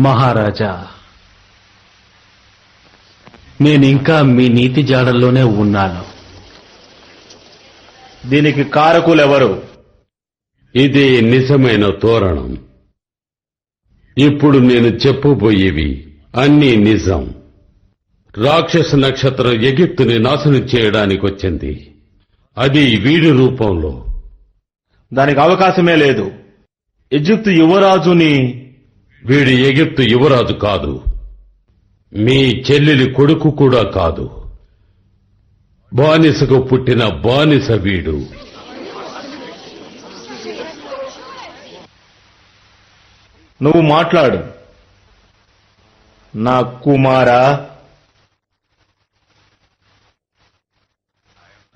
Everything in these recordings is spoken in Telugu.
మహారాజా నేను ఇంకా మీ నీతి జాడల్లోనే ఉన్నాను. దీనికి కారకులెవరు? ఇది నిజమైన తోరణం. ఇప్పుడు నేను చెప్పబోయేవి అన్నీ నిజం. రాక్షస నక్షత్రం ఎగిప్తుని నాశనం చేయడానికి వచ్చింది. అది వీడి రూపంలో. దానికి అవకాశమే లేదు. ఈజిప్టు యువరాజుని వీడి ఎగిప్తు యువరాజు కాదు. మీ చెల్లెలి కొడుకు కూడా కాదు. బానిసకు పుట్టిన బానిస వీడు. నువ్వు మాట్లాడు. నా కుమారా?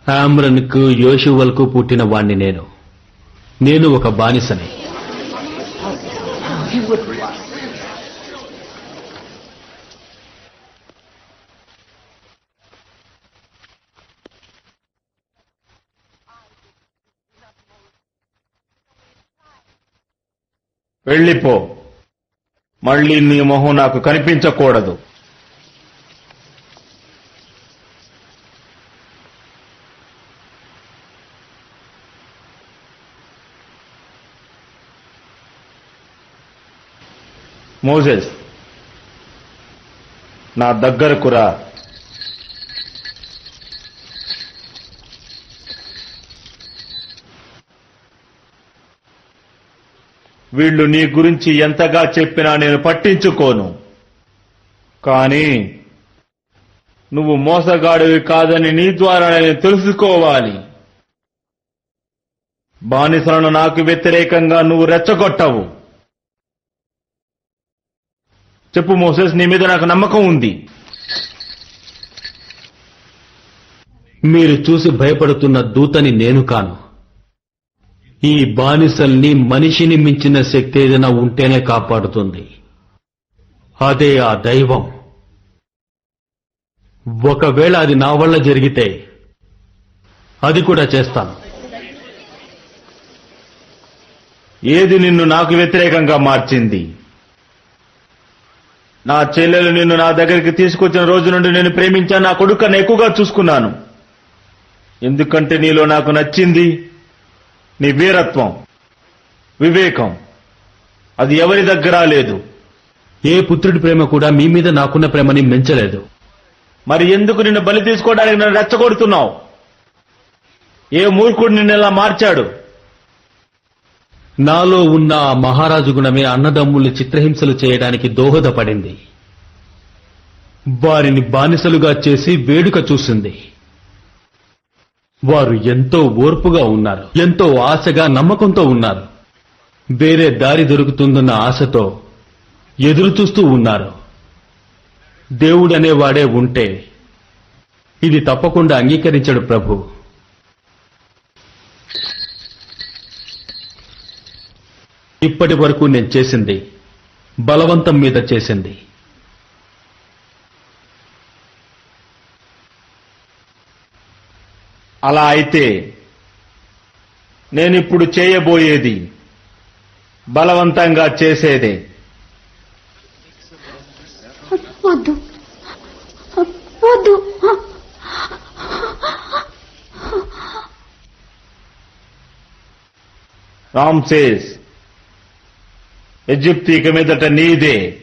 ఆమ్రన్కు యోషువల్కు పుట్టిన వాణ్ణి నేను. నేను ఒక బానిసని. వెళ్ళిపో. మళ్ళీ నీ మొహం నాకు కనిపించకూడదు. మోజెస్ నా దగ్గరకు రా. వీళ్ళు నీ గురించి ఎంతగా చెప్పినా నేను పట్టించుకోను. కానీ నువ్వు మోసగాడివి కాదని నీ ద్వారా నేను తెలుసుకోవాలి. బానిసలను నాకు వ్యతిరేకంగా నువ్వు రెచ్చగొట్టవు. చెప్పు మోసెస్ నీ మీద నాకు నమ్మకం ఉంది. మీరు చూసి భయపడుతున్న దూతని నేను కాను. ఈ బానిసల్ని మనిషిని మించిన శక్తి ఏదైనా ఉంటేనే కాపాడుతుంది. అదే ఆ దైవం. ఒకవేళ అది నా వల్ల జరిగితే అది కూడా చేస్తాను. ఏది నిన్ను నాకు వ్యతిరేకంగా మార్చింది? నా చెల్లెలు నిన్ను నా దగ్గరికి తీసుకొచ్చిన రోజు నుండి నేను ప్రేమించాను నా కొడుకు ఎక్కువగా చూసుకున్నాను. ఎందుకంటే నీలో నాకు నచ్చింది నీ వీరత్వం వివేకం. అది ఎవరి దగ్గర లేదు. ఏ పుత్రుడి ప్రేమ కూడా మీ మీద నాకున్న ప్రేమని మెంచలేదు. మరి ఎందుకు నిన్ను బలి తీసుకోవడానికి నన్ను రెచ్చగొడుతున్నావు? ఏ మూర్ఖుడు నిన్ను ఇలా మార్చాడు? నాలో ఉన్న ఆ మహారాజు గుణమే అన్నదమ్ముల్ని చిత్రహింసలు చేయడానికి దోహదపడింది. వారిని బానిసలుగా చేసి వేడుక చూసింది. వారు ఎంతో ఓర్పుగా ఉన్నారు ఎంతో ఆశగా నమ్మకంతో ఉన్నారు. వేరే దారి దొరుకుతుందన్న ఆశతో ఎదురు చూస్తూ ఉన్నారు. దేవుడనేవాడే ఉంటే ఇది తప్పకుండా అంగీకరించడు ప్రభు. ఇప్పటి వరకు నేను చేసింది బలవంతం మీద చేసింది. అలా అయితే నేనిప్పుడు చేయబోయేది బలవంతంగా చేసేదే. వద్దు. వద్దు. రామ్సేస్ ఈజిప్ట్ ఇక మీదట నీదే.